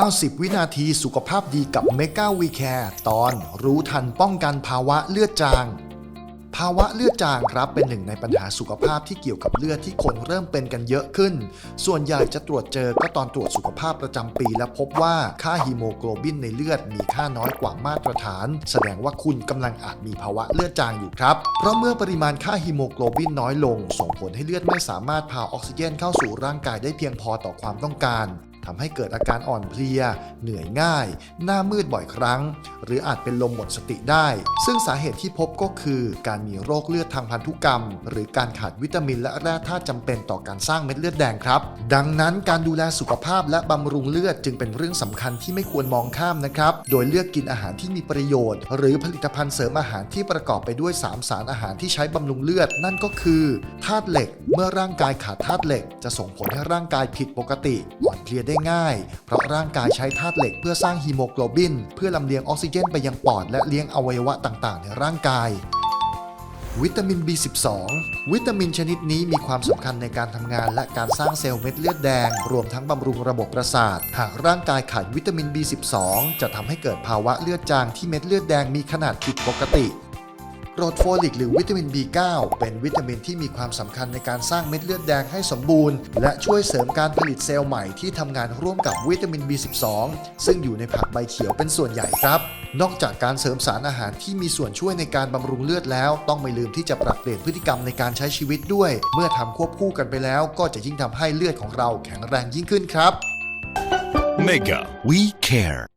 90 วินาทีสุขภาพดีกับเมกาวีแคร์ตอนรู้ทันป้องกันภาวะเลือดจาง ภาวะเลือดจางครับเป็นหนึ่งในปัญหาสุขภาพที่เกี่ยวกับเลือดที่คนเริ่มเป็นกันเยอะขึ้น ส่วนใหญ่จะตรวจเจอก็ตอนตรวจสุขภาพประจำปี และพบว่าค่าฮีโมโกลบินในเลือดมีค่าน้อยกว่ามาตรฐาน แสดงว่าคุณกำลังอาจมีภาวะเลือดจางอยู่ครับ เพราะเมื่อปริมาณค่าฮีโมโกลบินน้อยลง ส่งผลให้เลือดไม่สามารถพาออกซิเจนเข้าสู่ร่างกายได้เพียงพอต่อความต้องการ ทำให้เกิดอาการอ่อนเพลีย เหนื่อยง่าย หน้ามืดบ่อยครั้ง หรืออาจเป็นลมหมดสติได้ ซึ่งสาเหตุที่พบก็คือการมีโรคเลือดทางพันธุกรรม หรือการขาดวิตามินและแร่ธาตุจำเป็นต่อการสร้างเม็ดเลือดแดงครับ ดังนั้นการดูแลสุขภาพและบำรุงเลือดจึงเป็นเรื่องสำคัญที่ไม่ควรมองข้ามนะครับ โดยเลือกกินอาหารที่มีประโยชน์ หรือผลิตภัณฑ์เสริมอาหารที่ประกอบไปด้วยสามสารอาหารที่ใช้บำรุงเลือด นั่นก็คือธาตุเหล็ก เมื่อร่างกายขาดธาตุเหล็ก จะส่งผลให้ร่างกายผิดปกติ ลียได้ง่าย เพราะร่างกายใช้ธาตุเหล็กเพื่อสร้างฮีโมโกลบิน เพื่อลำเลียงออกซิเจนไปยังปอด และเลี้ยงอวัยวะต่างๆ ในร่างกาย วิตามิน B12 วิตามินชนิดนี้มีความสำคัญในการทำงาน และการสร้างเซลล์เม็ดเลือดแดง รวมทั้งบำรุงระบบประสาท หากร่างกายขาดวิตามิน B12 จะทำให้เกิดภาวะเลือดจางที่เม็ดเลือดแดงมีขนาดผิดปกติ กรดโฟลิกหรือวิตามิน B9 เป็นวิตามินที่มีความสำคัญในการสร้างเม็ดเลือดแดงให้สมบูรณ์ และช่วยเสริมการผลิตเซลล์ใหม่ที่ทำงานร่วมกับวิตามิน B12 ซึ่งอยู่ในผักใบเขียวเป็นส่วนใหญ่ครับ นอกจากการเสริมสารอาหารที่มีส่วนช่วยในการบำรุงเลือดแล้ว ต้องไม่ลืมที่จะปรับเปลี่ยนพฤติกรรมในการใช้ชีวิตด้วย เมื่อทำควบคู่กันไปแล้ว ก็จะยิ่งทำให้เลือดของเราแข็งแรงยิ่งขึ้นครับ Mega We Care